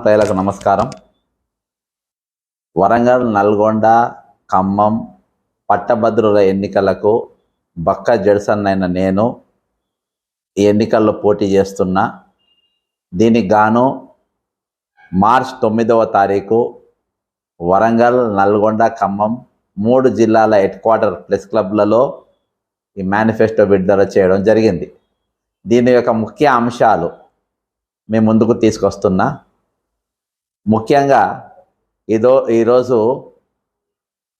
ప్రజలకు నమస్కారం. వరంగల్ నల్గొండ ఖమ్మం పట్టభద్రుల ఎన్నికలకు బక్క జడ్సన్ అయిన నేను ఈ ఎన్నికల్లో పోటీ చేస్తున్నా. దీనికి గాను మార్చ్ తొమ్మిదవ తారీఖు వరంగల్ నల్గొండ ఖమ్మం మూడు జిల్లాల హెడ్ క్వార్టర్ ప్రెస్ క్లబ్లలో ఈ మేనిఫెస్టో విడుదల చేయడం జరిగింది. దీని యొక్క ముఖ్య అంశాలు మేము ముందుకు తీసుకొస్తున్నా. ముఖ్యంగా ఇదో ఈరోజు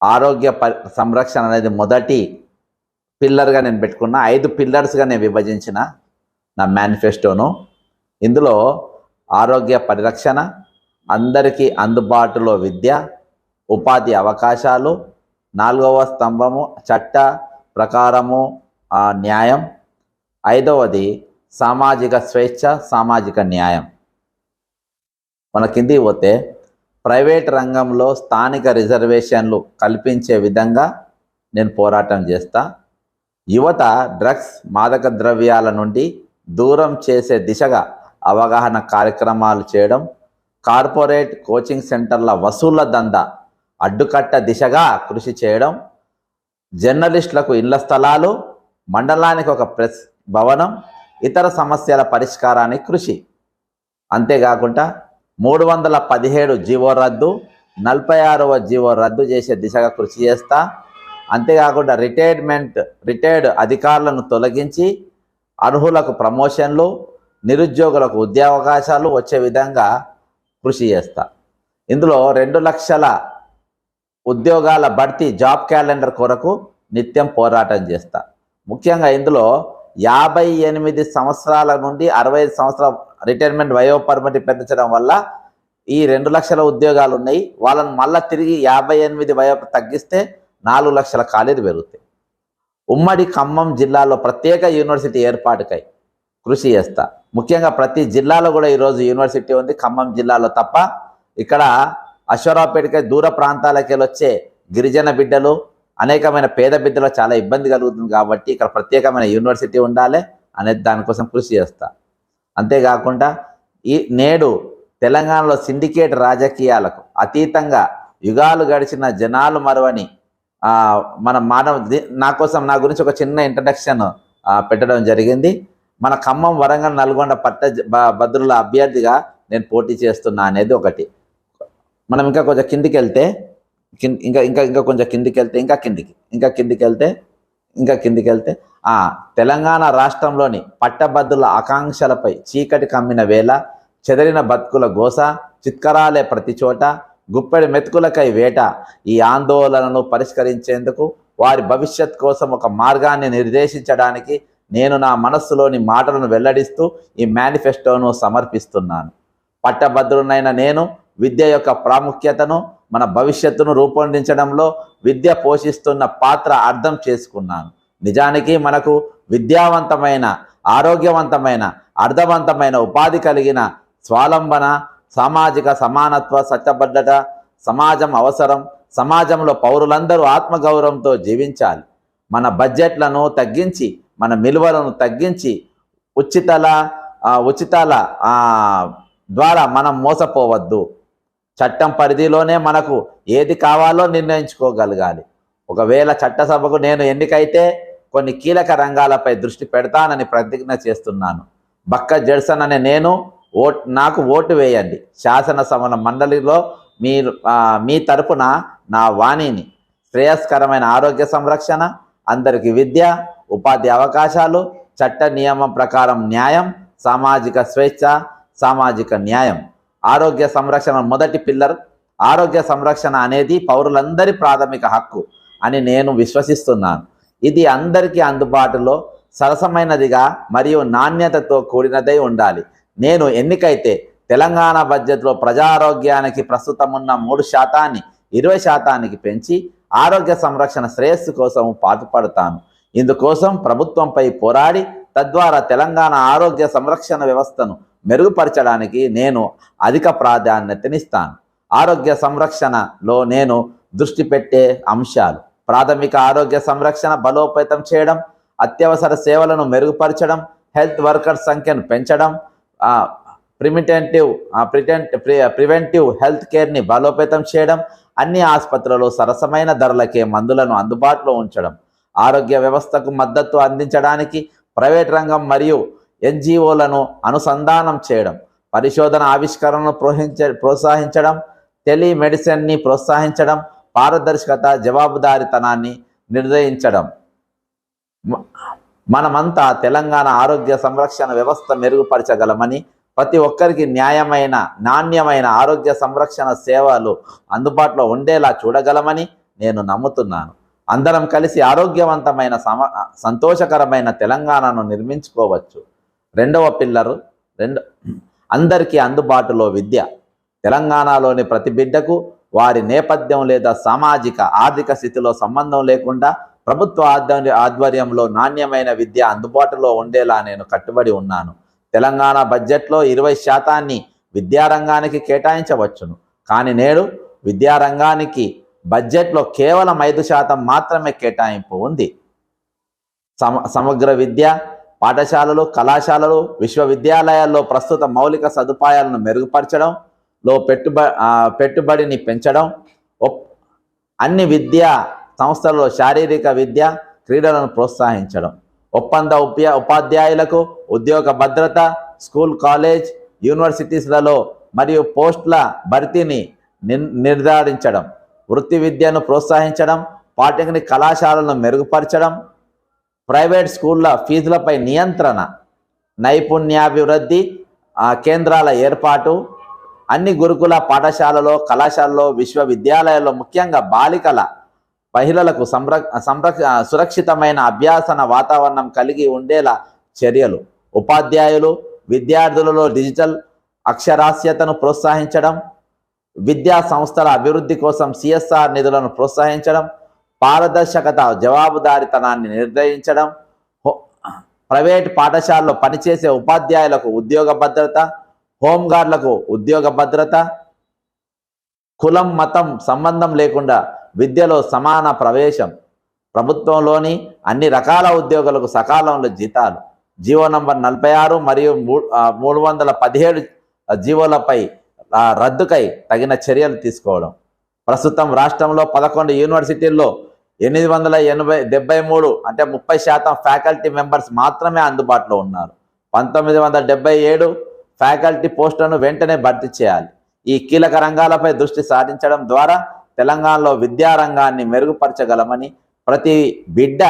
ఆరోగ్య పరి సంరక్షణ అనేది మొదటి పిల్లర్గా నేను పెట్టుకున్న ఐదు పిల్లర్స్గా నేను విభజించిన నా మేనిఫెస్టోను. ఇందులో ఆరోగ్య పరిరక్షణ అందరికీ అందుబాటులో విద్య ఉపాధి అవకాశాలు నాలుగవ స్తంభము చట్ట ప్రకారము ఆ, న్యాయం. ఐదవది సామాజిక స్వేచ్ఛ సామాజిక న్యాయం. మన కిందికి పోతే ప్రైవేట్ రంగంలో స్థానిక రిజర్వేషన్లు కల్పించే విధంగా నేను పోరాటం చేస్తా. యువత డ్రగ్స్ మాదక ద్రవ్యాల నుండి దూరం చేసే దిశగా అవగాహన కార్యక్రమాలు చేయడం కార్పొరేట్ కోచింగ్ సెంటర్ల వసూళ్ళ దంద అడ్డుకట్ట దిశగా కృషి చేయడం జర్నలిస్టులకు ఇళ్ళ స్థలాలు మండలానికి ఒక ప్రెస్ భవనం ఇతర సమస్యల పరిష్కారానికి కృషి. అంతేకాకుండా మూడు వందల పదిహేడు జీవో రద్దు నలభై ఆరవ జీవో రద్దు చేసే దిశగా కృషి చేస్తా. అంతేకాకుండా రిటైర్మెంట్ రిటైర్డ్ అధికారులను తొలగించి అర్హులకు ప్రమోషన్లు నిరుద్యోగులకు ఉద్యోగావకాశాలు వచ్చే విధంగా కృషి చేస్తా. ఇందులో రెండు లక్షల ఉద్యోగాల భర్తీ జాబ్ క్యాలెండర్ కొరకు నిత్యం పోరాటం చేస్తా. ముఖ్యంగా ఇందులో యాభై ఎనిమిది సంవత్సరాల నుండి అరవై సంవత్సరాల రిటైర్మెంట్ వయో పరిమితి పెంచడం వల్ల ఈ రెండు లక్షల ఉద్యోగాలు ఉన్నాయి వాళ్ళని మళ్ళీ తిరిగి యాభై ఎనిమిది వయో తగ్గిస్తే నాలుగు లక్షల ఖాళీలు పెరుగుతాయి. ఉమ్మడి ఖమ్మం జిల్లాలో ప్రత్యేక యూనివర్సిటీ ఏర్పాటుకై కృషి చేస్తా. ముఖ్యంగా ప్రతి జిల్లాలో కూడా ఈరోజు యూనివర్సిటీ ఉంది. ఖమ్మం జిల్లాలో తప్ప ఇక్కడ అశ్వరావుపేటకై దూర ప్రాంతాలకి వచ్చే గిరిజన బిడ్డలు అనేకమైన పేద బిడ్డలు చాలా ఇబ్బంది కలుగుతుంది కాబట్టి ఇక్కడ ప్రత్యేకమైన యూనివర్సిటీ ఉండాలి అనేది దానికోసం కృషి చేస్తా. అంతేకాకుండా ఈ నేడు తెలంగాణలో సిండికేట్ రాజకీయాలకు అతీతంగా యుగాలు గడిచిన జనాలు మరవని మన మానవ నా కోసం నా గురించి ఒక చిన్న ఇంట్రడక్షన్ పెట్టడం జరిగింది. మన ఖమ్మం వరంగల్ నల్గొండ పట్ట జ- భద్రుల అభ్యర్థిగా నేను పోటీ చేస్తున్నా అనేది ఒకటి. మనం ఇంకా కొంచెం కిందికి వెళ్తే కింద ఇంకా ఇంకా ఇంకా కొంచెం కిందికి వెళ్తే ఇంకా కిందికి ఇంకా కిందికి వెళ్తే ఇంకా కిందికి వెళ్తే ఆ తెలంగాణ రాష్ట్రంలోని పట్టభద్రుల ఆకాంక్షలపై చీకటి కమ్మిన వేళ చెదరిన బతుకుల గోస చిత్కరాలే ప్రతి చోట గుప్పెడి మెతుకులకై వేట ఈ ఆందోళనను పరిష్కరించేందుకు వారి భవిష్యత్ కోసం ఒక మార్గాన్ని నిర్దేశించడానికి నేను నా మనస్సులోని మాటలను వెల్లడిస్తూ ఈ మేనిఫెస్టోను సమర్పిస్తున్నాను. పట్టభద్రునైన నేను విద్య యొక్క ప్రాముఖ్యతను మన భవిష్యత్తును రూపొందించడంలో విద్య పోషిస్తున్న పాత్ర అర్థం చేసుకున్నాను. నిజానికి మనకు విద్యావంతమైన ఆరోగ్యవంతమైన అర్థవంతమైన ఉపాధి కలిగిన స్వాలంబన సామాజిక సమానత్వ సత్యబద్ధత సమాజం అవసరం సమాజంలో పౌరులందరూ ఆత్మగౌరవంతో జీవించాలి. మన బడ్జెట్లను తగ్గించి మన విలువలను తగ్గించి ఉచితల ఉచితాల ద్వారా మనం మోసపోవద్దు. చట్టం పరిధిలోనే మనకు ఏది కావాలో నిర్ణయించుకోగలగాలి. ఒకవేళ చట్టసభకు నేను ఎన్నికైతే కొన్ని కీలక రంగాలపై దృష్టి పెడతానని ప్రతిజ్ఞ చేస్తున్నాను. బక్క జడ్సన్ అనే నేను ఓట్ నాకు ఓటు వేయండి. శాసనసభన మండలిలో మీరు మీ తరపున నా వాణిని శ్రేయస్కరమైన ఆరోగ్య సంరక్షణ అందరికీ విద్య ఉపాధి అవకాశాలు చట్ట నియమం ప్రకారం న్యాయం సామాజిక స్వేచ్ఛ సామాజిక న్యాయం. ఆరోగ్య సంరక్షణ మొదటి పిల్లర్. ఆరోగ్య సంరక్షణ అనేది పౌరులందరి ప్రాథమిక హక్కు అని నేను విశ్వసిస్తున్నాను. ఇది అందరికీ అందుబాటులో సరసమైనదిగా మరియు నాణ్యతతో కూడినదై ఉండాలి. నేను ఎన్నికైతే తెలంగాణ బడ్జెట్లో ప్రజారోగ్యానికి ప్రస్తుతం ఉన్న మూడు శాతాన్ని ఇరవై శాతానికి పెంచి ఆరోగ్య సంరక్షణ శ్రేయస్సు కోసం పాటుపడతాను. ఇందుకోసం ప్రభుత్వంపై పోరాడి తద్వారా తెలంగాణ ఆరోగ్య సంరక్షణ వ్యవస్థను మెరుగుపరచడానికి నేను అధిక ప్రాధాన్యతనిస్తాను ఆరోగ్య సంరక్షణలో నేను దృష్టి పెట్టే అంశాలు. ప్రాథమిక ఆరోగ్య సంరక్షణ బలోపేతం చేయడం అత్యవసర సేవలను మెరుగుపరచడం హెల్త్ వర్కర్స్ సంఖ్యను పెంచడం ప్రిమిటెంటివ్ ప్రిటెంట్ ప్రివెంటివ్ హెల్త్ కేర్ని బలోపేతం చేయడం అన్ని ఆసుపత్రులలో సరసమైన ధరలకే మందులను అందుబాటులో ఉంచడం ఆరోగ్య వ్యవస్థకు మద్దతు అందించడానికి ప్రైవేట్ రంగం మరియు ఎన్జిఓలను అనుసంధానం చేయడం పరిశోధన ఆవిష్కరణను ప్రోహించ ప్రోత్సహించడం టెలిమెడిసిన్ని ప్రోత్సహించడం పారదర్శకత జవాబుదారితనాన్ని నిర్ణయించడం. మనమంతా తెలంగాణ ఆరోగ్య సంరక్షణ వ్యవస్థ మెరుగుపరచగలమని ప్రతి ఒక్కరికి న్యాయమైన నాణ్యమైన ఆరోగ్య సంరక్షణ సేవలు అందుబాటులో ఉండేలా చూడగలమని నేను నమ్ముతున్నాను. అందరం కలిసి ఆరోగ్యవంతమైన సమ సంతోషకరమైన తెలంగాణను నిర్మించుకోవచ్చు. రెండవ పిల్లరు రెండు అందరికీ అందుబాటులో విద్య. తెలంగాణలోని ప్రతి బిడ్డకు వారి నేపథ్యం లేదా సామాజిక ఆర్థిక స్థితిలో సంబంధం లేకుండా ప్రభుత్వ ఆధ్వర్య ఆధ్వర్యంలో నాణ్యమైన విద్య అందుబాటులో ఉండేలా నేను కట్టుబడి ఉన్నాను. తెలంగాణ బడ్జెట్లో ఇరవై శాతాన్ని విద్యారంగానికి కేటాయించవచ్చును. కానీ నేడు విద్యారంగానికి బడ్జెట్లో కేవలం ఐదు శాతం మాత్రమే కేటాయింపు ఉంది. సమ సమగ్ర విద్య పాఠశాలలు కళాశాలలు విశ్వవిద్యాలయాల్లో ప్రస్తుత మౌలిక సదుపాయాలను మెరుగుపరచడం లో పెట్టుబ పెట్టుబడిని పెంచడం ఒప్- అన్ని విద్యా సంస్థలలో శారీరక విద్య క్రీడలను ప్రోత్సహించడం ఒప్పంద ఉపాధ్యాయులకు ఉద్యోగ భద్రత స్కూల్ కాలేజ్ యూనివర్సిటీస్లలో మరియు పోస్టుల భర్తీని నిర్ధారించడం వృత్తి విద్యను ప్రోత్సహించడం పాలిటెక్నిక్ కళాశాలను మెరుగుపరచడం ప్రైవేట్ స్కూళ్ళ ఫీజులపై నియంత్రణ నైపుణ్యాభివృద్ధి కేంద్రాల ఏర్పాటు అన్ని గురుకుల పాఠశాలలో కళాశాలలో విశ్వవిద్యాలయాల్లో ముఖ్యంగా బాలికల మహిళలకు సంర సంరక్ష సురక్షితమైన అభ్యాసన వాతావరణం కలిగి ఉండేలా చర్యలు. ఉపాధ్యాయులు విద్యార్థులలో డిజిటల్ అక్షరాస్యతను ప్రోత్సహించడం విద్యా సంస్థల అభివృద్ధి కోసం సిఎస్ఆర్ నిధులను ప్రోత్సహించడం పారదర్శకత జవాబుదారితనాన్ని నిర్ణయించడం హో- ప్రైవేట్ పాఠశాలలో పనిచేసే ఉపాధ్యాయులకు ఉద్యోగ భద్రత హోంగార్డులకు ఉద్యోగ భద్రత కులం మతం సంబంధం లేకుండా విద్యలో సమాన ప్రవేశం. ప్రభుత్వంలోని అన్ని రకాల ఉద్యోగులకు సకాలంలో జీతాలు. జీవో నంబర్ నలభై ఆరు మరియు మూడు వందల పదిహేడు జీవోలపై రద్దుకై తగిన చర్యలు తీసుకోవడం. ప్రస్తుతం రాష్ట్రంలో పదకొండు యూనివర్సిటీల్లో ఎనిమిది వందల ఎనభై డెబ్బై మూడు అంటే ముప్పై శాతం ఫ్యాకల్టీ మెంబర్స్ మాత్రమే అందుబాటులో ఉన్నారు. పంతొమ్మిది వందల డెబ్బై ఏడు ఫ్యాకల్టీ పోస్టులను వెంటనే భర్తీ చేయాలి. ఈ కీలక రంగాలపై దృష్టి సారించడం ద్వారా తెలంగాణలో విద్యారంగాన్ని మెరుగుపరచగలమని ప్రతి బిడ్డ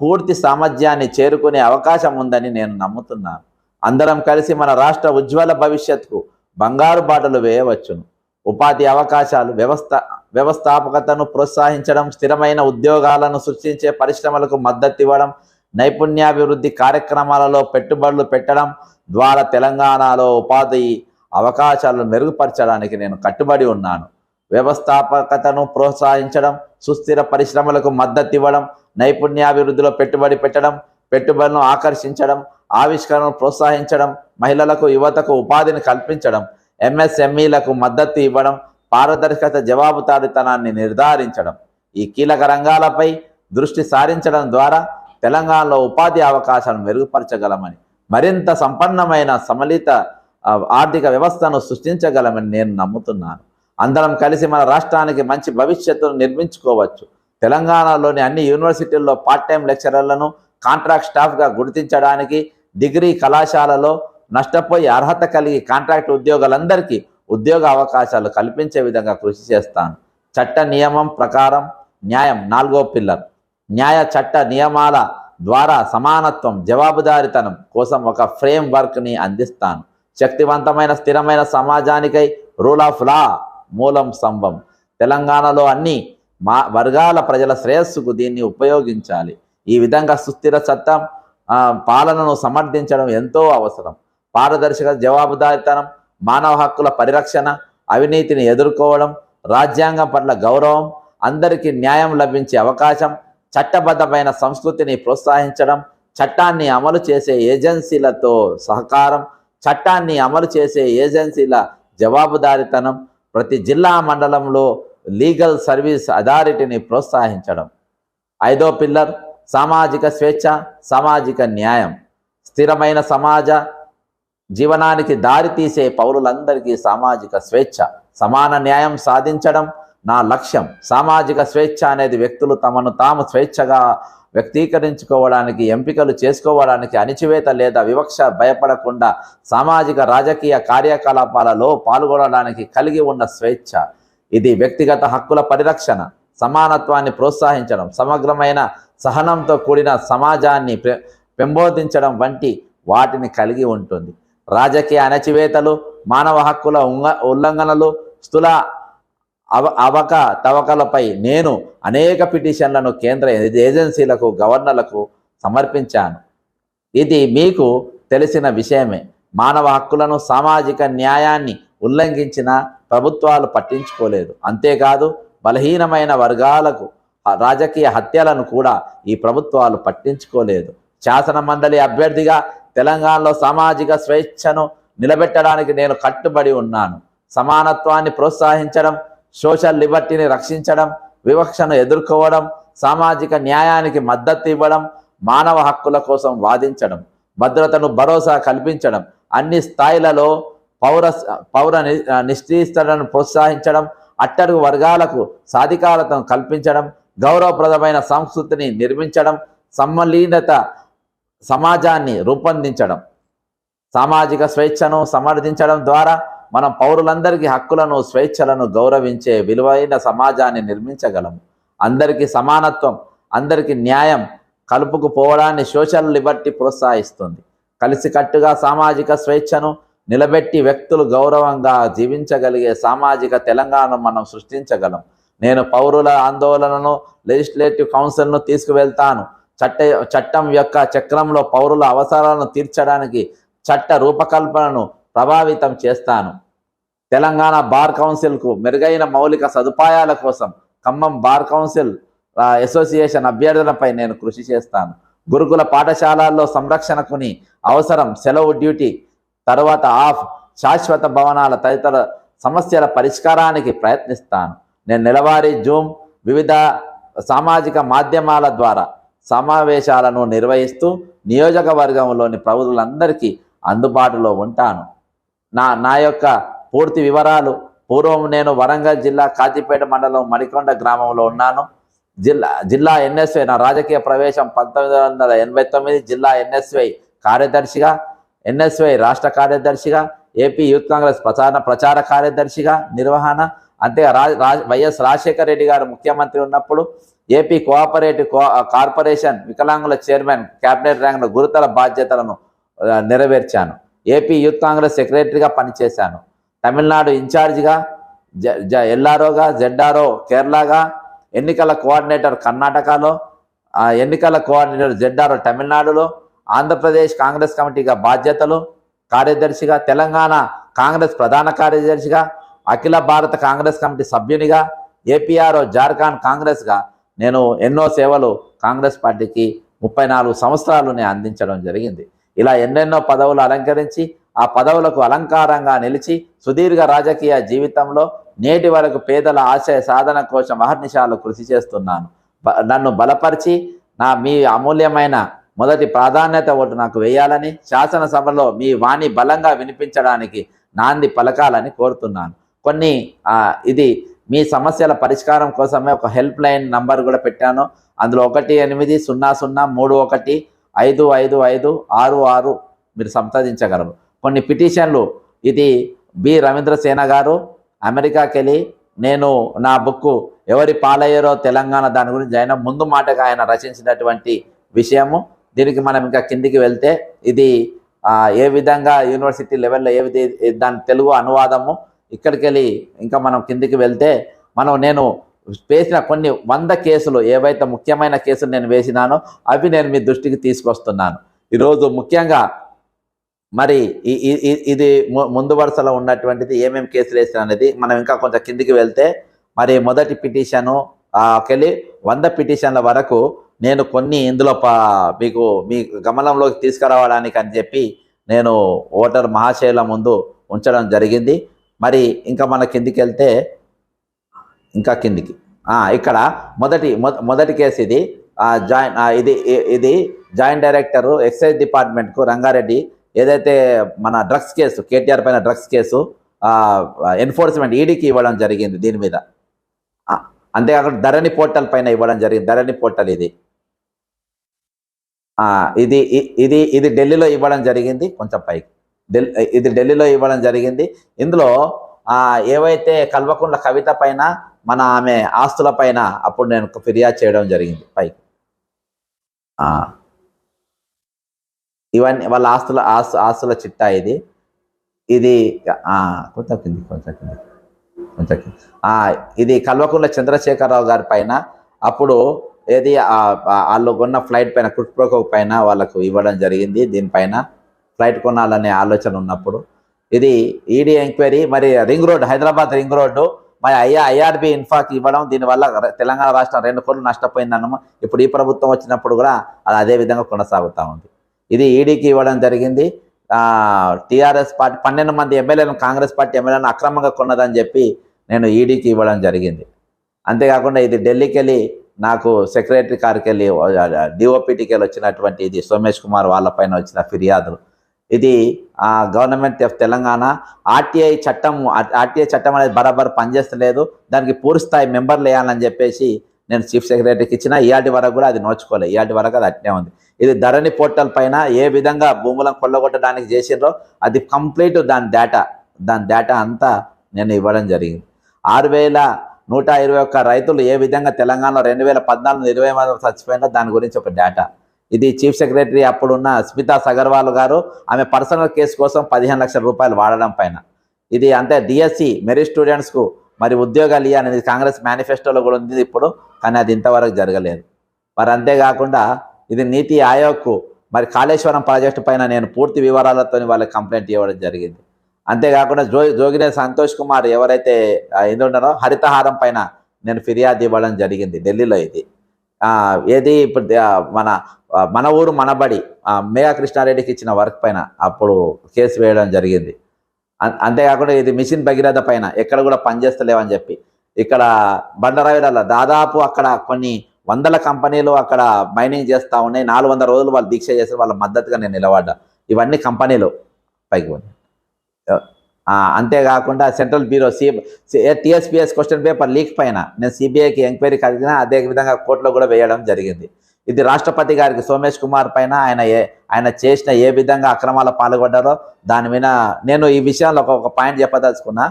పూర్తి సామర్థ్యాన్ని చేరుకునే అవకాశం ఉందని నేను నమ్ముతున్నాను. అందరం కలిసి మన రాష్ట్ర ఉజ్వల భవిష్యత్తుకు బంగారు బాటలు వేయవచ్చును. ఉపాధి అవకాశాలు వ్యవస్థ వ్యవస్థాపకతను ప్రోత్సహించడం స్థిరమైన ఉద్యోగాలను సృష్టించే పరిశ్రమలకు మద్దతు ఇవ్వడం నైపుణ్యాభివృద్ధి కార్యక్రమాలలో పెట్టుబడులు పెట్టడం ద్వారా తెలంగాణలో ఉపాధి అవకాశాలను మెరుగుపరచడానికి నేను కట్టుబడి ఉన్నాను. వ్యవస్థాపకతను ప్రోత్సహించడం సుస్థిర పరిశ్రమలకు మద్దతు ఇవ్వడం నైపుణ్యాభివృద్ధిలో పెట్టుబడి పెట్టడం పెట్టుబడులను ఆకర్షించడం ఆవిష్కరణను ప్రోత్సహించడం మహిళలకు యువతకు ఉపాధిని కల్పించడం ఎంఎస్ఎంఈలకు మద్దతు ఇవ్వడం పారదర్శకత జవాబుదారితనాన్ని నిర్ధారించడం ఈ కీలక రంగాలపై దృష్టి సారించడం ద్వారా తెలంగాణలో ఉపాధి అవకాశాలను మెరుగుపరచగలమని మరింత సంపన్నమైన సమలిత ఆర్థిక వ్యవస్థను సృష్టించగలమని నేను నమ్ముతున్నాను. అందరం కలిసి మన రాష్ట్రానికి మంచి భవిష్యత్తును నిర్మించుకోవచ్చు. తెలంగాణలోని అన్ని యూనివర్సిటీల్లో పార్ట్ టైం లెక్చరర్లను కాంట్రాక్ట్ స్టాఫ్గా గుర్తించడానికి డిగ్రీ కళాశాలలో నష్టపోయి అర్హత కలిగి కాంట్రాక్ట్ ఉద్యోగులందరికీ ఉద్యోగ అవకాశాలు కల్పించే విధంగా కృషి చేస్తాను. చట్ట నియమం ప్రకారం న్యాయం నాలుగో పిల్లర్. న్యాయ చట్ట నియమాల ద్వారా సమానత్వం జవాబుదారితనం కోసం ఒక ఫ్రేమ్ వర్క్ని అందిస్తాను. శక్తివంతమైన స్థిరమైన సమాజానికై రూల్ ఆఫ్ లా మూలం స్తంభం తెలంగాణలో అన్ని మా వర్గాల ప్రజల శ్రేయస్సుకు దీన్ని ఉపయోగించాలి. ఈ విధంగా సుస్థిర చట్టం పాలనను సమర్థించడం ఎంతో అవసరం. పారదర్శక జవాబుదారితనం మానవ హక్కుల పరిరక్షణ అవినీతిని ఎదుర్కోవడం రాజ్యాంగం పట్ల గౌరవం అందరికీ న్యాయం లభించే అవకాశం చట్టబద్ధమైన సంస్కృతిని ప్రోత్సహించడం చట్టాన్ని అమలు చేసే ఏజెన్సీలతో సహకారం చట్టాన్ని అమలు చేసే ఏజెన్సీల జవాబుదారితనం ప్రతి జిల్లా మండలంలో లీగల్ సర్వీస్ అథారిటీని ప్రోత్సహించడం. ఐదో పిల్లర్ సామాజిక స్వేచ్ఛ సామాజిక న్యాయం. స్థిరమైన సమాజ జీవనానికి దారి తీసే పౌరులందరికీ సామాజిక స్వేచ్ఛ సమాన న్యాయం సాధించడం నా లక్ష్యం. సామాజిక స్వేచ్ఛ అనేది వ్యక్తులు తమను తాము స్వేచ్ఛగా వ్యక్తీకరించుకోవడానికి ఎంపికలు చేసుకోవడానికి అణిచివేత లేదా వివక్ష భయపడకుండా సామాజిక రాజకీయ కార్యకలాపాలలో పాల్గొనడానికి కలిగి ఉన్న స్వేచ్ఛ. ఇది వ్యక్తిగత హక్కుల పరిరక్షణ సమానత్వాన్ని ప్రోత్సహించడం సమగ్రమైన సహనంతో కూడిన సమాజాన్ని పె- పెంపొందించడం వంటి వాటిని కలిగి ఉంటుంది. రాజకీయ అణచివేతలు మానవ హక్కుల ఉంగ- ఉల్లంఘనలు స్థూల అవ అవక తవకలపై నేను అనేక పిటిషన్లను కేంద్ర ఏజెన్సీలకు గవర్నర్లకు సమర్పించాను. ఇది మీకు తెలిసిన విషయమే. మానవ హక్కులను సామాజిక న్యాయాన్ని ఉల్లంఘించిన ప్రభుత్వాలు పట్టించుకోలేదు. అంతేకాదు బలహీనమైన వర్గాలకు రాజకీయ హత్యలను కూడా ఈ ప్రభుత్వాలు పట్టించుకోలేదు. శాసన మండలి అభ్యర్థిగా తెలంగాణలో సామాజిక స్వేచ్ఛను నిలబెట్టడానికి నేను కట్టుబడి ఉన్నాను. సమానత్వాన్ని ప్రోత్సహించడం సోషల్ లిబర్టీని రక్షించడం వివక్షను ఎదుర్కోవడం సామాజిక న్యాయానికి మద్దతు ఇవ్వడం మానవ హక్కుల కోసం వాదించడం భద్రతను భరోసా కల్పించడం అన్ని స్థాయిలలో పౌర పౌర ని- ప్రోత్సహించడం అట్టడుగు వర్గాలకు సాధికారతను కల్పించడం గౌరవప్రదమైన సంస్కృతిని నిర్మించడం సమ్మలీనత సమాజాన్ని రూపొందించడం సామాజిక స్వేచ్ఛను సమర్థించడం ద్వారా మనం పౌరులందరికీ హక్కులను స్వేచ్ఛలను గౌరవించే విలువైన సమాజాన్ని నిర్మించగలము అందరికీ సమానత్వం అందరికీ న్యాయం కలుపుకుపోవడాన్ని సోషల్ లిబర్టీ ప్రోత్సహిస్తుంది. కలిసికట్టుగా సామాజిక స్వేచ్ఛను నిలబెట్టి వ్యక్తులు గౌరవంగా జీవించగలిగే సామాజిక తెలంగాణను మనం సృష్టించగలం. నేను పౌరుల ఆందోళనను లెజిస్లేటివ్ కౌన్సిల్ను తీసుకువెళ్తాను. చట్ట చట్టం యొక్క చక్రంలో పౌరుల అవసరాలను తీర్చడానికి చట్ట రూపకల్పనను ప్రభావితం చేస్తాను. తెలంగాణ బార్ కౌన్సిల్కు మెరుగైన మౌలిక సదుపాయాల కోసం ఖమ్మం బార్ కౌన్సిల్ అసోసియేషన్ అభ్యర్థులపై నేను కృషి చేస్తాను. గురుకుల పాఠశాలల్లో సంరక్షణకుని అవసరం సెలవు డ్యూటీ తర్వాత ఆఫ్ శాశ్వత భవనాల తదితర సమస్యల పరిష్కారానికి ప్రయత్నిస్తాను. నేను నెలవారీ జూమ్ వివిధ సామాజిక మాధ్యమాల ద్వారా సమావేశాలను నిర్వహిస్తూ నియోజకవర్గంలోని ప్రజలందరికీ అందుబాటులో ఉంటాను. నా నా యొక్క పూర్తి వివరాలు పూర్వం నేను వరంగల్ జిల్లా కాతిపేట మండలం మణికొండ గ్రామంలో ఉన్నాను. జిల్లా జిల్లా ఎన్ఎస్వై నా రాజకీయ ప్రవేశం పంతొమ్మిది వందల ఎనభై తొమ్మిది జిల్లా ఎన్ఎస్వై కార్యదర్శిగా ఎన్ఎస్వై రాష్ట్ర కార్యదర్శిగా ఏపీ యూత్ కాంగ్రెస్ ప్రచార ప్రచార కార్యదర్శిగా నిర్వహణ అంతే రా వైఎస్ రాజశేఖర రెడ్డి గారు ముఖ్యమంత్రి ఉన్నప్పుడు ఏపీ కోఆపరేటివ్ కో కార్పొరేషన్ వికలాంగుల చైర్మన్ క్యాబినెట్ ర్యాంక్ల గురుతర బాధ్యతలను నెరవేర్చాను. ఏపీ యూత్ కాంగ్రెస్ సెక్రటరీగా పనిచేశాను. తమిళనాడు ఇన్ఛార్జిగా జ జ ఎల్ఆర్ఓగా జెడ్ఆర్ఓ కేరళగా ఎన్నికల కోఆర్డినేటర్ కర్ణాటకలో ఎన్నికల కోఆర్డినేటర్ జెడ్ఆర్ఓ తమిళనాడులో ఆంధ్రప్రదేశ్ కాంగ్రెస్ కమిటీగా బాధ్యతలు కార్యదర్శిగా తెలంగాణ కాంగ్రెస్ ప్రధాన కార్యదర్శిగా అఖిల భారత కాంగ్రెస్ కమిటీ సభ్యునిగా ఏపీఆర్ఓ జార్ఖండ్ కాంగ్రెస్గా నేను ఎన్నో సేవలు కాంగ్రెస్ పార్టీకి ముప్పై నాలుగు సంవత్సరాలు నేను అందించడం జరిగింది. ఇలా ఎన్నెన్నో పదవులు అలంకరించి ఆ పదవులకు అలంకారంగా నిలిచి సుదీర్ఘ రాజకీయ జీవితంలో నేటి వరకు పేదల ఆశయ సాధన కోసం అహర్నిశాలు కృషి చేస్తున్నాను. బ- నన్ను బలపరిచి నా మీ అమూల్యమైన మొదటి ప్రాధాన్యత ఓటు నాకు వేయాలని శాసనసభలో మీ వాణి బలంగా వినిపించడానికి నాంది పలకాలని కోరుతున్నాను. కొన్ని ఇది మీ సమస్యల పరిష్కారం కోసమే ఒక హెల్ప్ లైన్ నంబర్ కూడా పెట్టాను. అందులో ఒకటి ఎనిమిది సున్నా సున్నా మూడు ఒకటి ఐదు ఐదు ఐదు ఆరు ఆరు మీరు సంప్రదించగలరు. కొన్ని పిటిషన్లు ఇది బి రవీంద్రసేన గారు అమెరికాకి వెళ్ళి నేను నా బుక్ ఎవరి పాలయ్యారో తెలంగాణ దాని గురించి ఆయన ముందు మాటగా ఆయన రచించినటువంటి విషయము. దీనికి మనం ఇంకా కిందికి వెళ్తే ఇది ఏ విధంగా యూనివర్సిటీ లెవెల్లో ఏ విధ దాని తెలుగు అనువాదము ఇక్కడికి వెళ్ళి ఇంకా మనం కిందికి వెళ్తే మనం నేను వేసిన కొన్ని వంద కేసులు ఏవైతే ముఖ్యమైన కేసులు నేను వేసినానో అవి నేను మీ దృష్టికి తీసుకొస్తున్నాను. ఈరోజు ముఖ్యంగా మరి ఈ- ఇది ము- ముందు వరుసలో ఉన్నటువంటిది ఏమేమి కేసులు వేసిన అనేది మనం ఇంకా కొంచెం కిందికి వెళ్తే మరి మొదటి పిటిషను కెళ్ళి వంద పిటిషన్ల వరకు నేను కొన్ని ఇందులో మీకు మీ గమనంలోకి తీసుకురావడానికి అని చెప్పి నేను ఓటర్ మహాశైల ముందు ఉంచడం జరిగింది. మరి ఇంకా మన కిందికి వెళ్తే ఇంకా కిందికి. ఇక్కడ మొదటి మొ- మొదటి కేసు ఇది. జాయిన్ ఇది ఇది జాయింట్ డైరెక్టర్ ఎక్సైజ్ డిపార్ట్మెంట్కు రంగారెడ్డి. ఏదైతే మన డ్రగ్స్ కేసు కేటీఆర్ పైన డ్రగ్స్ కేసు ఎన్ఫోర్స్మెంట్ ఈడీకి ఇవ్వడం జరిగింది దీని మీద. అంతేకాకుండా ధరణి పోర్టల్ పైన ఇవ్వడం జరిగింది ధరణి పోర్టల్ ఇది. ఇది ఇది ఇది ఢిల్లీలో ఇవ్వడం జరిగింది కొంచెం పైకి. ఇది ఢిల్లీలో ఇవ్వడం జరిగింది. ఇందులో ఏవైతే కల్వకుంట్ల కవిత పైన మన ఆమె ఆస్తుల పైన అప్పుడు నేను ఫిర్యాదు చేయడం జరిగింది పైకి. ఇవన్నీ వాళ్ళ ఆస్తుల ఆస్తు ఆస్తుల చిట్టా ఇది. ఇది కొంచెం కింది కొంచెం కింది కొంచెం కింది ఇది కల్వకుంట్ల చంద్రశేఖరరావు గారి పైన. అప్పుడు ఏది వాళ్ళు కొన్న ఫ్లైట్ పైన కుట్ప్రోకో పైన వాళ్ళకు ఇవ్వడం జరిగింది దీనిపైన. ఫ్లైట్ కొనాలనే ఆలోచన ఉన్నప్పుడు ఇది ఈడీ ఎంక్వైరీ మరి ring road Hyderabad ring road మరి అయ్యా ఐఆర్బి ఇన్ఫాక్ ఇవ్వడం దీనివల్ల తెలంగాణ రాష్ట్రం రెండు కోట్లు నష్టపోయిందన్నమా ఇప్పుడు ఈ ప్రభుత్వం వచ్చినప్పుడు కూడా అది అదే విధంగా కొనసాగుతూ ఉంది. ఇది ఈడీకి ఇవ్వడం జరిగింది. టీఆర్ఎస్ పార్టీ పన్నెండు మంది ఎమ్మెల్యేలను కాంగ్రెస్ పార్టీ ఎమ్మెల్యేలను అక్రమంగా కొన్నదని చెప్పి నేను ఈడీకి ఇవ్వడం జరిగింది. అంతేకాకుండా ఇది ఢిల్లీకి వెళ్ళి నాకు సెక్రటరీ కారికి వెళ్ళి డిఓపిటికి వెళ్ళి వచ్చినటువంటి ఇది సోమేష్ కుమార్ వాళ్ళపైన వచ్చిన ఫిర్యాదులు ఇది గవర్నమెంట్ ఆఫ్ తెలంగాణ ఆర్టీఐ చట్టం ఆర్టీఐ చట్టం అనేది బరాబర్ పనిచేస్తలేదు. దానికి పూర్తిస్థాయి మెంబర్లు వేయాలని చెప్పేసి నేను చీఫ్ సెక్రటరీకి ఇచ్చిన ఇయాటి వరకు కూడా అది నోచుకోలేదు ఇయాటి వరకు అది అట్నే ఉంది. ఇది ధరణి పోర్టల్ పైన ఏ విధంగా భూములను కొల్లగొట్టడానికి చేసిండ్రో అది కంప్లీట్ దాని డేటా దాని డేటా అంతా నేను ఇవ్వడం జరిగింది. ఆరు వేల నూట ఇరవై ఒక్క రైతులు ఏ విధంగా తెలంగాణలో రెండు వేల పద్నాలుగు ఇరవై మంది చచ్చిపోయిందో దాని గురించి ఒక డేటా ఇది చీఫ్ సెక్రటరీ అప్పుడున్న స్మితా సగర్వాల్ గారు. ఆమె పర్సనల్ కేసు కోసం పదిహేను లక్షల రూపాయలు వాడడం పైన. ఇది అంతే డిఎస్సి మెరిట్ స్టూడెంట్స్కు మరి ఉద్యోగాలు ఇవ్వాలనేది కాంగ్రెస్ మేనిఫెస్టోలో కూడా ఉంది ఇప్పుడు కానీ అది ఇంతవరకు జరగలేదు. మరి అంతేకాకుండా ఇది నీతి ఆయోగ్కు మరి కాళేశ్వరం ప్రాజెక్టు పైన నేను పూర్తి వివరాలతో వాళ్ళకి కంప్లైంట్ ఇవ్వడం జరిగింది. అంతేకాకుండా జో జోగినే సంతోష్ కుమార్ ఎవరైతే ఆ, హరితహారం పైన నేను ఫిర్యాదు ఇవ్వడం జరిగింది ఢిల్లీలో ఇది. ఏది ఇప్పుడు మన మన ఊరు మనబడి మేఘా కృష్ణారెడ్డికి ఇచ్చిన వర్క్ పైన అప్పుడు కేసు వేయడం జరిగింది. అంతేకాకుండా ఇది మిషన్ భగీరథ పైన ఎక్కడ కూడా పనిచేస్తలేవని చెప్పి. ఇక్కడ బండరాయిల దాదాపు అక్కడ కొన్ని వందల కంపెనీలు అక్కడ మైనింగ్ చేస్తూ ఉన్నాయి. నాలుగు వందల రోజులు వాళ్ళు దీక్ష చేసి వాళ్ళ మద్దతుగా నేను నిలబడ్డా. ఇవన్నీ కంపెనీలు పైకి పోయి అంతేకాకుండా central bureau C TSPS question paper leak పైన నేను సిబిఐకి ఎంక్వైరీ కలిగిన అదే విధంగా కోర్టులో కూడా వేయడం జరిగింది. ఇది రాష్ట్రపతి గారికి సోమేష్ కుమార్ పైన ఆయన ఏ ఆయన చేసిన ఏ విధంగా అక్రమాల పాల్గొడ్డారో దాని మీద నేను ఈ విషయంలో ఒక పాయింట్ చెప్పదలుచుకున్నా.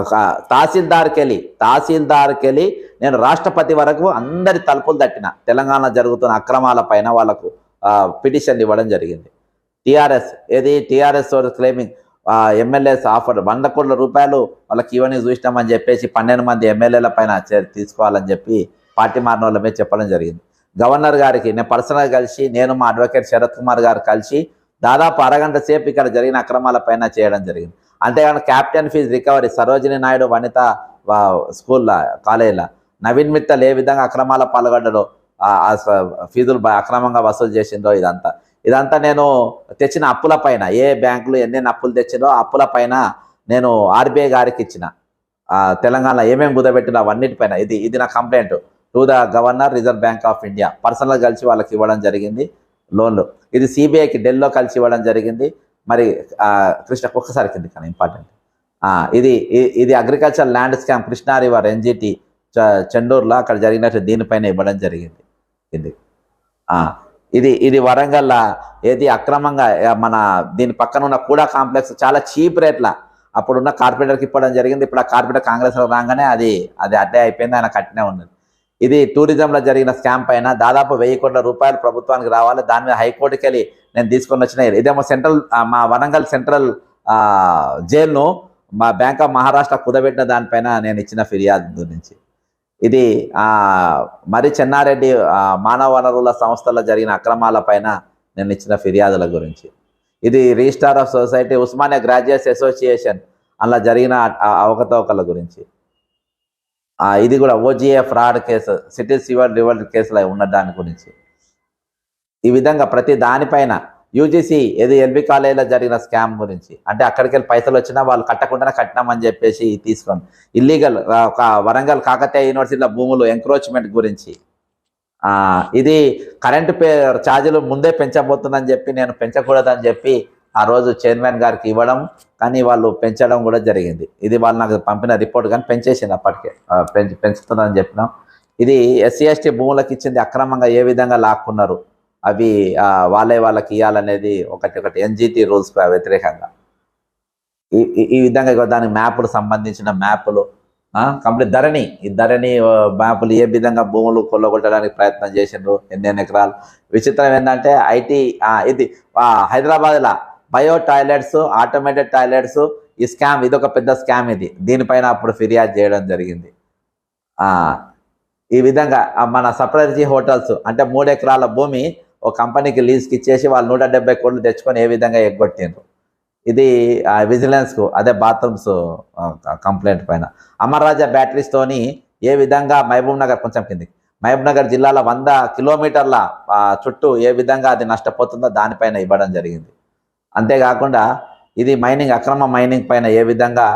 ఒక తహసీల్దార్కి వెళ్ళి తహసీల్దార్కి వెళ్ళి నేను రాష్ట్రపతి వరకు అందరి తలుపులు తట్టిన తెలంగాణ జరుగుతున్న అక్రమాల పైన వాళ్ళకు పిటిషన్ ఇవ్వడం జరిగింది. టీఆర్ఎస్ ఏది? టీఆర్ఎస్ క్లెయిమింగ్ ఎమ్మెల్యేస్ ఆఫర్ వంద కోట్ల రూపాయలు వాళ్ళకి ఇవన్నీ చూసినామని చెప్పేసి పన్నెండు మంది ఎమ్మెల్యేల పైన తీసుకోవాలని చెప్పి పార్టీ మారిన వాళ్ళ మీద చెప్పడం జరిగింది. గవర్నర్ గారికి నేను పర్సనల్గా కలిసి నేను మా అడ్వకేట్ శరత్ కుమార్ గారు కలిసి దాదాపు అరగంట సేపు ఇక్కడ జరిగిన అక్రమాల పైన చేయడం జరిగింది. అంతేగాని captain fees recovery Sarojini Naidu Vanitha స్కూల్లో కాలేజీలో నవీన్ మిత్తల్ ఏ విధంగా అక్రమాల పాల్గొడ్డడో ఫీజులు అక్రమంగా వసూలు చేసిందో ఇదంతా. ఇదంతా నేను తెచ్చిన అప్పుల పైన ఏ బ్యాంకులు ఎన్నెన్ని అప్పులు తెచ్చిందో అప్పుల పైన నేను ఆర్బీఐ గారికి ఇచ్చిన. తెలంగాణ ఏమేమి కుదబెట్టిన అవన్నిటిపైన ఇది ఇది నా complaint. To the governor reserve bank of India. Personal కలిసి వాళ్ళకి ఇవ్వడం జరిగింది. లోన్లు. ఇది సిబిఐకి ఢిల్లీలో కలిసి ఇవ్వడం జరిగింది. మరి కృష్ణ ఒక్కసారి కింది కానీ ఇంపార్టెంట్ ఇది ఇది agriculture land scam Krishna river NGT చెండూరులో అక్కడ జరిగినట్టు దీనిపైన ఇవ్వడం జరిగింది. ఇది ఇది ఇది వరంగల్ ఏది అక్రమంగా మన దీని పక్కన ఉన్న కూడా కాంప్లెక్స్ చాలా చీప్ రేట్ల. అప్పుడున్న కార్పొరేటర్కి ఇవ్వడం జరిగింది. ఇప్పుడు ఆ కార్పొరేటర్ కాంగ్రెస్లో రాగానే అది అది అడ్డే అయిపోయింది. ఆయన కట్టినే ఉన్నది. ఇది టూరిజంలో జరిగిన స్కామ్ పైన దాదాపు వెయ్యి కోట్ల రూపాయలు ప్రభుత్వానికి రావాలి. దాని మీద హైకోర్టుకి వెళ్ళి నేను తీసుకొని వచ్చిన ఇదేమో సెంట్రల్ మా వరంగల్ సెంట్రల్ జైల్ను జైలును మా బ్యాంక్ ఆఫ్ మహారాష్ట్ర కుదబెట్టిన దానిపైన నేను ఇచ్చిన ఫిర్యాదు నుంచి. ఇది ఆ, మరి చెన్నారెడ్డి మానవ వనరుల సంస్థలో జరిగిన అక్రమాల పైన నేను ఇచ్చిన ఫిర్యాదుల గురించి. ఇది registrar of society Osmania graduates association అలా జరిగిన అవకతవకల గురించి. ఇది కూడా OGA fraud case city sewer river కేసులో ఉన్న దాని గురించి. ఈ విధంగా ప్రతి దానిపైన యూజీసీ ఏది ఎల్బి కాలేజీలో జరిగిన స్కామ్ గురించి. అంటే అక్కడికి వెళ్ళి పైసలు వచ్చినా వాళ్ళు కట్టకుండానే కట్టినామని చెప్పేసి తీసుకోండి ఇల్లీగల్ ఒక వరంగల్ కాకతీయ యూనివర్సిటీలో భూములు ఎంక్రోచ్మెంట్ గురించి. ఇది కరెంటు పే ఛార్జీలు ముందే పెంచబోతుందని చెప్పి నేను పెంచకూడదని చెప్పి ఆ రోజు చైర్మన్ గారికి ఇవ్వడం కానీ వాళ్ళు పెంచడం కూడా జరిగింది. ఇది వాళ్ళు నాకు పంపిన రిపోర్ట్ కానీ పెంచేసింది అప్పటికే. పెంచు పెంచి పెంచుతుందని చెప్పినాం. ఇది ఎస్సీ ఎస్టీ భూములకు ఇచ్చింది అక్రమంగా ఏ విధంగా లాక్కున్నారు? అవి వాళ్ళే వాళ్ళకి ఇవ్వాలనేది ఒకటి ఒకటి ఎన్జిటి రూల్స్ వ్యతిరేకంగా. ఈ ఈ- విధంగా దానికి మ్యాపులు సంబంధించిన మ్యాపులు కంప్లీట్ ధరణి. ఈ ధరణి మ్యాప్లు మ్యాపులు ఏ విధంగా భూములు కొల్లగొట్టడానికి ప్రయత్నం చేసిండ్రు ఎన్నెన్ని ఎకరాలు? విచిత్రం ఏంటంటే ఐటీ ఇది హైదరాబాద్లో బయో టాయిలెట్స్ ఆటోమేటెడ్ టాయిలెట్స్ ఈ స్కామ్ ఇది ఒక పెద్ద స్కామ్ ఇది. దీనిపైన అప్పుడు ఫిర్యాదు చేయడం జరిగింది. ఈ విధంగా మన సప్రజీ హోటల్స్ అంటే మూడు ఎకరాల భూమి ఒక కంపెనీకి లీజ్కి ఇచ్చేసి వాళ్ళు నూట డెబ్బై కోట్లు తెచ్చుకొని ఏ విధంగా ఎగ్గొట్టిండ్రు? ఇది ఆ, విజిలెన్స్కు అదే బాత్రూమ్స్ కంప్లైంట్ పైన. అమర్రాజా బ్యాటరీస్తోని ఏ విధంగా మహబూబ్ నగర్ కొంచెం కిందికి. మహబూబ్ నగర్ జిల్లాలో వంద కిలోమీటర్ల చుట్టూ ఏ విధంగా అది నష్టపోతుందో దానిపైన ఇవ్వడం జరిగింది. అంతేకాకుండా ఇది మైనింగ్ అక్రమ మైనింగ్ పైన ఏ విధంగా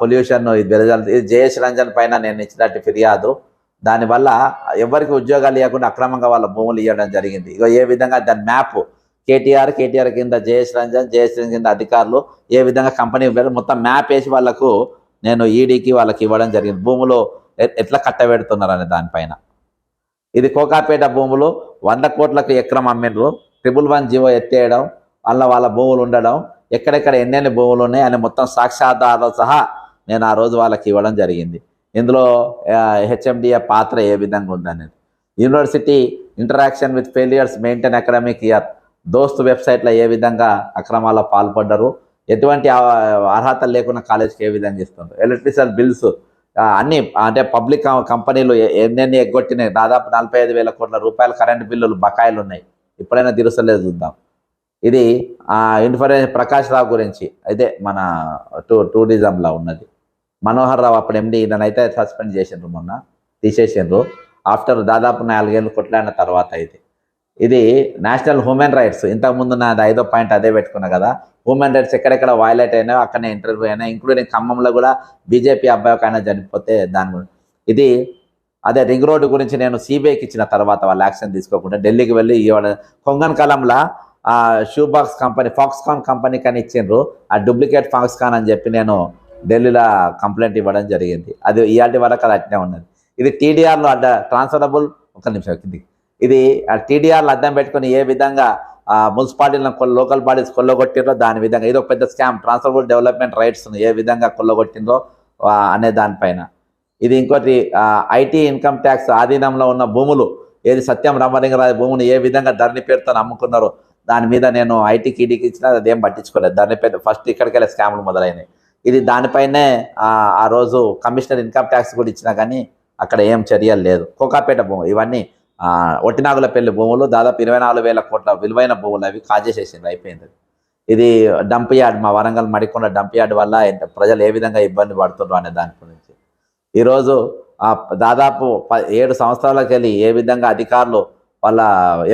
పొల్యూషన్ ఇది వెదజల్లు ఇది జయేష్ రంజన్ పైన నేను ఇచ్చినట్టు ఫిర్యాదు దానివల్ల ఎవరికి ఉద్యోగాలు ఇవ్వకుండా అక్రమంగా వాళ్ళ భూములు ఇవ్వడం జరిగింది. ఇగో ఏ విధంగా దాని మ్యాప్ కేటీఆర్ కేటీఆర్ కింద జయేష్ రంజన్ జయేష్ రంజన్ కింద అధికారులు ఏ విధంగా కంపెనీ మొత్తం మ్యాప్ వేసి వాళ్ళకు నేను ఈడీకి వాళ్ళకి ఇవ్వడం జరిగింది. భూములు ఎ- ఎట్లా కట్టబెడుతున్నారు అనే దానిపైన. ఇది కోకాపేట భూములు వంద కోట్లకు ఎక్రం అమ్మిండ్రు. ట్రిపుల్ వన్ జీవో ఎత్తేయడం వల్ల వాళ్ళ భూములు ఉండడం ఎక్కడెక్కడ ఎన్నెన్ని భూములు ఉన్నాయి అని మొత్తం సాక్ష్యాధారాలు సహా నేను ఆ రోజు వాళ్ళకి ఇవ్వడం జరిగింది. ఇందులో హెచ్ఎండిఏ పాత్ర ఏ విధంగా ఉందనేది. University interaction with failures maintain academic year Dost వెబ్సైట్లో ఏ విధంగా అక్రమాల్లో పాల్పడ్డారు? ఎటువంటి అర్హత లేకుండా కాలేజ్కి ఏ విధంగా ఇస్తుండ్రు? ఎలక్ట్రిసిటీ బిల్స్ అన్ని అంటే పబ్లిక్ కంపెనీలు ఎన్నెన్ని ఎగ్గొట్టినాయి? దాదాపు నలభై ఐదు వేల కోట్ల రూపాయల కరెంటు బిల్లులు బకాయిలు ఉన్నాయి. ఇప్పుడైనా తీరుస్తలేదు చూద్దాం. ఇది ఇన్ఫర్మేషన్ ప్రకాష్ రావు గురించి. అయితే మన టూ టూరిజంలో ఉన్నది. మనోహర్ రావు అప్పుడు ఎండి నన్నైతే సస్పెండ్ చేసిండ్రు మొన్న తీసేసిండ్రు. ఆఫ్టర్ దాదాపు నాలుగేళ్ళు కొట్లాడిన తర్వాత ఇది. ఇది నేషనల్ హ్యూమన్ రైట్స్. ఇంతకుముందు నాది ఐదో పాయింట్ అదే పెట్టుకున్నా కదా. హ్యూమన్ రైట్స్ ఎక్కడెక్కడ వైలేట్ అయినా అక్కడనే ఇంటర్వ్యూ అయినా ఇంక్లూడింగ్ ఖమ్మంలో కూడా బీజేపీ అబ్బాయి ఒక ఆయన చనిపోతే దాని గురించి. ఇది అదే రింగ్ రోడ్డు గురించి నేను సిబిఐకి ఇచ్చిన తర్వాత వాళ్ళు యాక్షన్ తీసుకోకుండా ఢిల్లీకి వెళ్ళి ఇవాళ కొంగన్ కాలంలో ఆ షూ బాక్స్ కంపెనీ ఫాక్స్కాన్ కంపెనీకి అని ఇచ్చిండ్రు. ఆ డూప్లికేట్ ఫాక్స్కాన్ అని చెప్పి నేను ఢిల్లీలో కంప్లైంట్ ఇవ్వడం జరిగింది. అది ఇవాటి వరకు అది అట్నే ఉన్నది. ఇది టీడీఆర్లో అడ్డ ట్రాన్స్ఫరబుల్ ఒక నిమిషం కింది ఇది టీడీఆర్లు అడ్డం పెట్టుకుని ఏ విధంగా మున్సిపాలిటీలను లోకల్ బాడీస్ కొల్లగొట్టిండ్రో దాని విధంగా ఇది ఒక పెద్ద స్కామ్. ట్రాన్స్ఫరబుల్ డెవలప్మెంట్ రైట్స్ను ఏ విధంగా కొల్లగొట్టిండ్రో అనే దానిపైన. ఇది ఇంకోటి ఐటీ ఇన్కమ్ ట్యాక్స్ ఆధీనంలో ఉన్న భూములు ఏది సత్యం రామలింగరాజు భూములు ఏ విధంగా ధరణి పేరుతో అమ్ముకున్నారో దాని మీద నేను ఐటీకి కీడీకి ఇచ్చినా అదేం పట్టించుకోలేదు. ధరణి పేరు ఫస్ట్ ఇక్కడికి వెళ్ళే స్కాములు మొదలైనవి ఇది దానిపైనే ఆ, రోజు కమిషనర్ ఇన్కమ్ ట్యాక్స్ కూడా ఇచ్చినా కానీ అక్కడ ఏం చర్యలు లేదు. కోకాపేట భూములు ఇవన్నీ ఒట్టినాగుల పెళ్ళి భూములు దాదాపు ఇరవై నాలుగు వేల కోట్ల విలువైన భూములు అవి కాజేసేసింది అయిపోయింది. ఇది డంప్ యార్డ్ మా వరంగల్ మడికొండ డంప్ యార్డ్ వల్ల ప్రజలు ఏ విధంగా ఇబ్బంది పడుతున్నారు అనే దాని గురించి. ఈరోజు దాదాపు ఏడు సంవత్సరాలకు వెళ్ళి ఏ విధంగా అధికారులు వాళ్ళ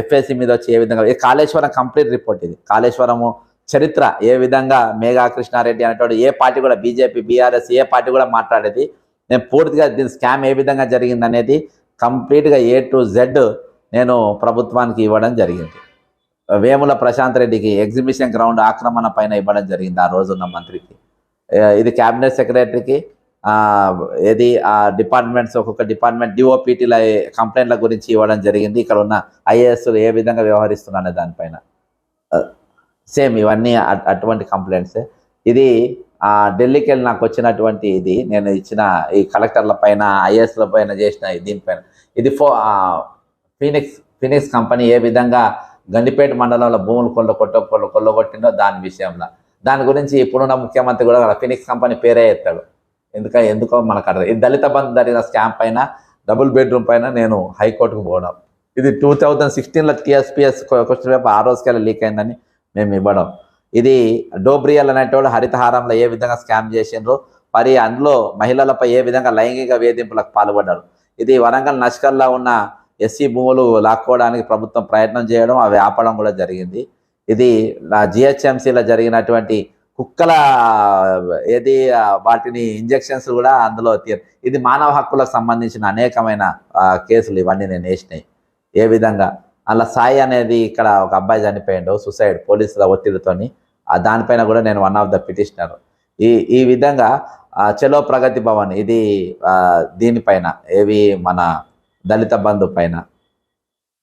ఎఫ్ఎస్సి మీద వచ్చి ఏ విధంగా ఈ కాళేశ్వరం కంప్లీట్ రిపోర్ట్ ఇది. కాళేశ్వరము చరిత్ర ఏ విధంగా మేఘా కృష్ణారెడ్డి అనేటువంటి ఏ పార్టీ కూడా బీజేపీ బీఆర్ఎస్ ఏ పార్టీ కూడా మాట్లాడేది. నేను పూర్తిగా దీని స్కామ్ ఏ విధంగా జరిగింది అనేది కంప్లీట్గా ఏ టు జెడ్ నేను ప్రభుత్వానికి ఇవ్వడం జరిగింది. వేముల ప్రశాంత్ రెడ్డికి ఎగ్జిబిషన్ గ్రౌండ్ ఆక్రమణ పైన ఇవ్వడం జరిగింది ఆ రోజున్న మంత్రికి. ఇది క్యాబినెట్ సెక్రటరీకి ఏది ఆ డిపార్ట్మెంట్స్ ఒక్కొక్క డిపార్ట్మెంట్ డిఓపిటీల కంప్లైంట్ల గురించి ఇవ్వడం జరిగింది. ఇక్కడ ఉన్న ఐఏఎస్లు ఏ విధంగా వ్యవహరిస్తున్నారనే దానిపైన. సేమ్ ఇవన్నీ అట్- అటువంటి కంప్లైంట్స్. ఇది ఢిల్లీకి వెళ్ళి నాకు వచ్చినటువంటి ఇది నేను ఇచ్చిన ఈ కలెక్టర్ల పైన ఐఏఎస్ల పైన చేసిన దీనిపైన ఇది ఫో ఫినిక్స్ ఫీనిక్స్ ఫీనిక్స్ కంపెనీ ఏ విధంగా గండిపేట మండలంలో భూములు కొల్ల కొట్ట కొల్ల కొల్లగొట్టిందో దాని విషయంలో. దాని గురించి ఇప్పుడున్న ముఖ్యమంత్రి కూడా ఫినిక్స్ కంపెనీ పేరే ఎత్తాడు. ఎందుక ఎందుకో మనకు అర్థం ఇది దళిత బంధు జరిగిన స్కామ్ పైన డబుల్ బెడ్రూమ్ పైన నేను హైకోర్టుకు పోవడం ఇది టూ థౌజండ్ సిక్స్టీన్లో టీఎస్పీఎస్ క్వశ్చన్ పేపర్ ఆ రోజుకెళ్ళి లీక్ అయిందని మేము ఇవ్వడం. ఇది డోబ్రియల్ అనేటోడు హరితహారంలో ఏ విధంగా స్కామ్ చేసిండ్రు మరి అందులో మహిళలపై ఏ విధంగా లైంగిక వేధింపులకు పాల్పడ్డారు. ఇది వరంగల్ నష్కల్లో ఉన్న ఎస్సీ భూములు లాక్కోవడానికి ప్రభుత్వం ప్రయత్నం చేయడం అవి ఆపడం కూడా జరిగింది. ఇది జిహెచ్ఎంసీలో జరిగినటువంటి కుక్కల ఏది వాటిని ఇంజెక్షన్స్ కూడా అందులో ఇది మానవ హక్కులకు సంబంధించిన అనేకమైన కేసులు ఇవన్నీ నేను వేసినాయి. ఏ విధంగా? అలా సాయి అనేది ఇక్కడ ఒక అబ్బాయి చనిపోయిండు సూసైడ్ పోలీసుల ఒత్తిడితోని. దానిపైన కూడా నేను వన్ ఆఫ్ ద పిటిషనర్ ఈ ఈ విధంగా చలో ప్రగతి భవన్ ఇది దీనిపైన ఏవి మన దళిత బంధు పైన.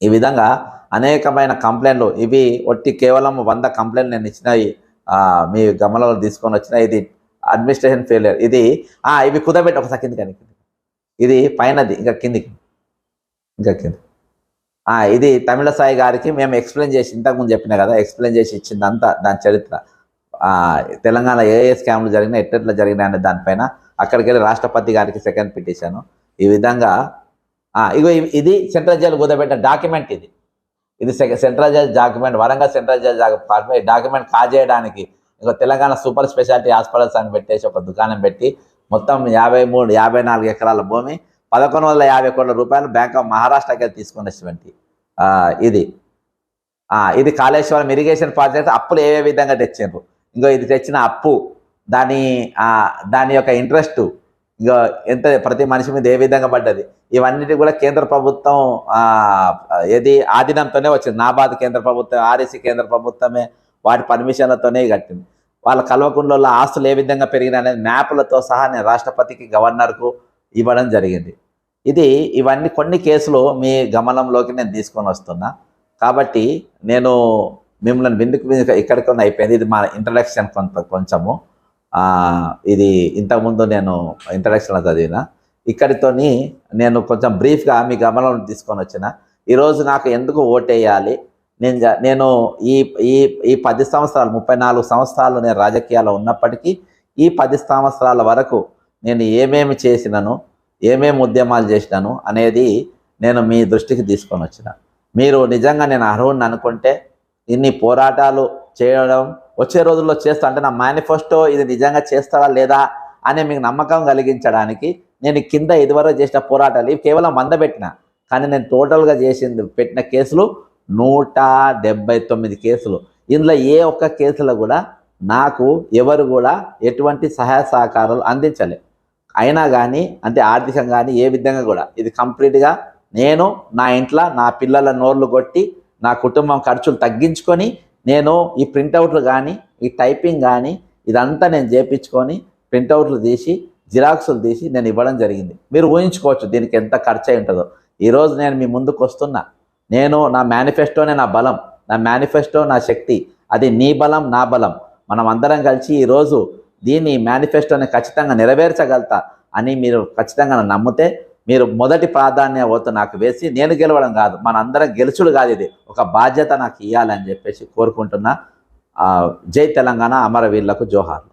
ఈ విధంగా అనేకమైన కంప్లైంట్లు ఇవి ఒట్టి కేవలం వంద కంప్లైంట్లు నేను ఇచ్చినవి మీ గమనంలో తీసుకొని వచ్చిన ఇది అడ్మినిస్ట్రేషన్ ఫెయిలియర్ ఇది ఇవి కుదబెట్టి ఒకసారి కిందికి ఇది పైనది ఇంకా కిందికి ఇంకా కింది. ఇది తమిళ సాయి గారికి మేము ఎక్స్ప్లెయిన్ చేసి ఇంతకుముందు చెప్పిన కదా ఎక్స్ప్లెయిన్ చేసి ఇచ్చిందంతా దాని చరిత్ర. తెలంగాణ ఏ ఏ స్కామ్లు జరిగినా ఎట్టెట్లా జరిగినాయి అనే దానిపైన అక్కడికి వెళ్ళి రాష్ట్రపతి గారికి సెకండ్ పిటిషన్ ఈ విధంగా ఇగో ఇవి- ఇది సెంట్రల్ జైలు కుదబెట్టిన డాక్యుమెంట్ ఇది. ఇది central jail document Warangal central jail document document కాజేయడానికి ఇంకో తెలంగాణ సూపర్ స్పెషాలిటీ హాస్పిటల్స్ అని పెట్టేసి ఒక దుకాణం పెట్టి మొత్తం యాభై మూడు యాభై నాలుగు ఎకరాల భూమి పదకొండు వందల యాభై కోట్ల రూపాయలు బ్యాంక్ ఆఫ్ మహారాష్ట్రకి తీసుకున్నటువంటి ఇది. ఇది కాళేశ్వరం ఇరిగేషన్ ప్రాజెక్ట్ అప్పులు ఏ విధంగా తెచ్చిండ్రు? ఇంకో ఇది తెచ్చిన అప్పు దాని దాని యొక్క ఇంట్రెస్ట్ ఇంకో ఎంత ప్రతి మనిషి మీద ఏ విధంగా పడ్డది? ఇవన్నిటి కూడా కేంద్ర ప్రభుత్వం ఏది ఆధీనంతోనే వచ్చింది. నాబాద్ కేంద్ర ప్రభుత్వం ఆర్ఎస్సి కేంద్ర ప్రభుత్వమే వాటి పర్మిషన్లతోనే కట్టింది. వాళ్ళ కల్వకుండలో ఆస్తులు ఏ విధంగా పెరిగినాయి అనేది మ్యాప్లతో సహా నేను రాష్ట్రపతికి గవర్నర్కు ఇవ్వడం జరిగింది. ఇది ఇవన్నీ కొన్ని కేసులు మీ గమనంలోకి నేను తీసుకొని వస్తున్నా. కాబట్టి నేను మిమ్మల్ని బిందుకు ఇక్కడికి అయిపోయింది. ఇది మా ఇంట్రడక్షన్ కొంత కొంచెము. ఇది ఇంతకుముందు నేను ఇంట్రడక్షన్లో చదివిన. ఇక్కడితోని నేను కొంచెం బ్రీఫ్గా మీ గమనంలో తీసుకొని వచ్చిన. ఈరోజు నాకు ఎందుకు ఓటేయాలి? నేను నేను ఈ ఈ ఈ పది సంవత్సరాలు ముప్పై నాలుగు సంవత్సరాలు నేను రాజకీయాల్లో ఉన్నప్పటికీ ఈ పది సంవత్సరాల వరకు నేను ఏమేమి చేసినాను ఏమేమి ఉద్యమాలు చేసినాను అనేది నేను మీ దృష్టికి తీసుకొని వచ్చిన. మీరు నిజంగా నేను అర్హుడిని అనుకుంటే ఇన్ని పోరాటాలు చేయడం వచ్చే రోజుల్లో చేస్తా అంటే నా మేనిఫెస్టో ఇది నిజంగా చేస్తారా లేదా అనే మీకు నమ్మకం కలిగించడానికి నేను కింద ఇదివరకు చేసిన పోరాటాలు ఇవి కేవలం వంద పెట్టిన. కానీ నేను టోటల్గా చేసింది పెట్టిన కేసులు నూట డెబ్బై తొమ్మిది కేసులు. ఇందులో ఏ ఒక్క కేసులో కూడా నాకు ఎవరు కూడా ఎటువంటి సహాయ సహకారాలు అందించలే. అయినా కానీ అంటే ఆర్థికంగా కానీ ఏ విధంగా కూడా ఇది కంప్లీట్గా నేను నా ఇంట్లో నా పిల్లల నోర్లు కొట్టి నా కుటుంబం ఖర్చులు తగ్గించుకొని నేను ఈ ప్రింటౌట్లు కానీ ఈ టైపింగ్ కానీ ఇదంతా నేను చేపించుకొని ప్రింటౌట్లు తీసి జిరాక్సులు తీసి నేను ఇవ్వడం జరిగింది. మీరు ఊహించుకోవచ్చు దీనికి ఎంత ఖర్చు అయి ఉంటుందో ఈరోజు నేను మీ ముందుకు వస్తున్నా. నేను నా మేనిఫెస్టోనే నా బలం నా మేనిఫెస్టో నా శక్తి అది నీ బలం నా బలం. మనం అందరం కలిసి ఈరోజు దీన్ని మేనిఫెస్టోని ఖచ్చితంగా నెరవేర్చగలుగుతా అని మీరు ఖచ్చితంగా నమ్మితే మీరు మొదటి ప్రాధాన్య ఓటు నాకు వేసి నేను గెలవడం కాదు మనందరం గెలుచుడు కాదు ఇది. ఒక బాధ్యత నాకు ఇవ్వాలని చెప్పేసి కోరుకుంటున్నా. జై తెలంగాణ అమరవీరులకు జోహార్లు.